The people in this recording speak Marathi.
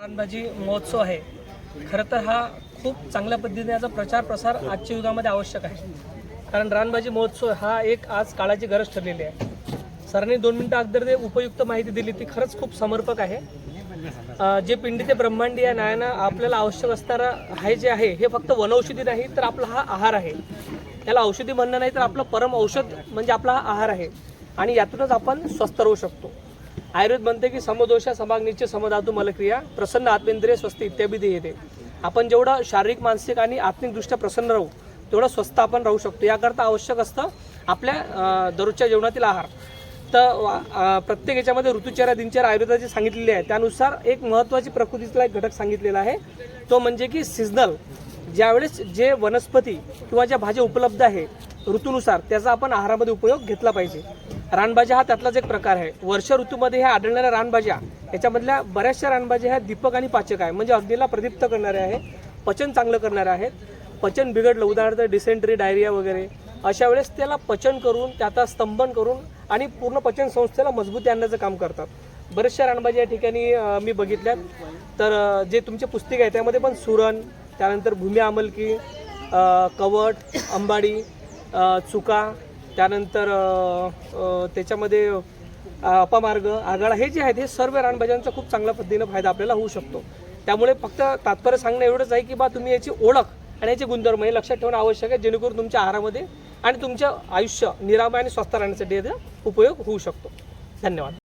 रानभाजी महोत्सव आहे. खरं तर हा खूप चांगल्या पद्धतीने याचा प्रचार प्रसार आजच्या युगामध्ये आवश्यक आहे. कारण रानभाजी महोत्सव हा एक आज काळाची गरज ठरलेली आहे. सरांनी दोन मिनटं अगोदर ते उपयुक्त माहिती दिली ती खरंच खूप समर्पक आहे. जे पिंडी ते ब्रह्मांडी या नायानं आपल्याला आवश्यक असणारं हे जे आहे हे फक्त वनौषधी नाही तर आपला हा आहार आहे. याला औषधी म्हणणं नाही तर आपलं परम औषध म्हणजे आपला हा आहार आहे. आणि यातूनच आपण स्वस्थ राहू शकतो. आयुर्वेद म्हणते की समदोष समाग्नीचे समधातू मलक्रिया प्रसन्न आत्मेंद्रिय स्वस्त इत्यादी येते. आपण जेवढं शारीरिक मानसिक आणि आत्मिकदृष्ट्या प्रसन्न राहू तेवढं स्वस्त आपण राहू शकतो. याकरता आवश्यक असतं आपल्या दररोजच्या जेवणातील आहार. तर प्रत्येक याच्यामध्ये ऋतुचर्या दिनचर्या आयुर्वेदाची सांगितलेली आहे. त्यानुसार एक महत्त्वाची प्रकृतीतला एक घटक सांगितलेला आहे. तो म्हणजे की सिजनल ज्यावेळेस जे वनस्पती किंवा ज्या भाज्या उपलब्ध आहे ऋतूनुसार त्याचा आपण आहारामध्ये उपयोग घेतला पाहिजे. रानभाज्या हा त्यातलाच एक प्रकार आहे. वर्ष ऋतूमध्ये ह्या आढळणाऱ्या रानभाज्या याच्यामधल्या बऱ्याचशा रानभाज्या ह्या दीपक आणि पाचक आहे. म्हणजे अग्नीला प्रदीप्त करणाऱ्या आहे पचन चांगलं करणाऱ्या आहेत. पचन बिघडलं उदाहरणार्थ डिसेंट्री डायरिया वगैरे. अशा वेळेस त्याला पचन करून त्याचा स्तंभन करून आणि पूर्ण पचन संस्थेला मजबूती आणण्याचं काम करतात. बऱ्याचशा रानभाज्या या ठिकाणी मी बघितल्यात. तर जे तुमचे पुस्तिका आहे त्यामध्ये पण सुरण त्यानंतर भूमी आमलकी कवट अंबाडी चुका त्यानंतर त्याच्यामध्ये अपमार्ग आगाळा हे जे आहेत हे सर्व रानभाज्यांचा खूप चांगल्या पद्धतीनं फायदा आपल्याला होऊ शकतो. त्यामुळे फक्त तात्पर्य सांगणं एवढंच आहे की बा तुम्ही याची ओळख आणि याचे गुणधर्म हे लक्षात ठेवणं आवश्यक आहे जेणेकरून तुमच्या आहारामध्ये आणि तुमचं आयुष्य निरामय आणि स्वस्थ राहण्यासाठी याचा उपयोग होऊ शकतो. धन्यवाद.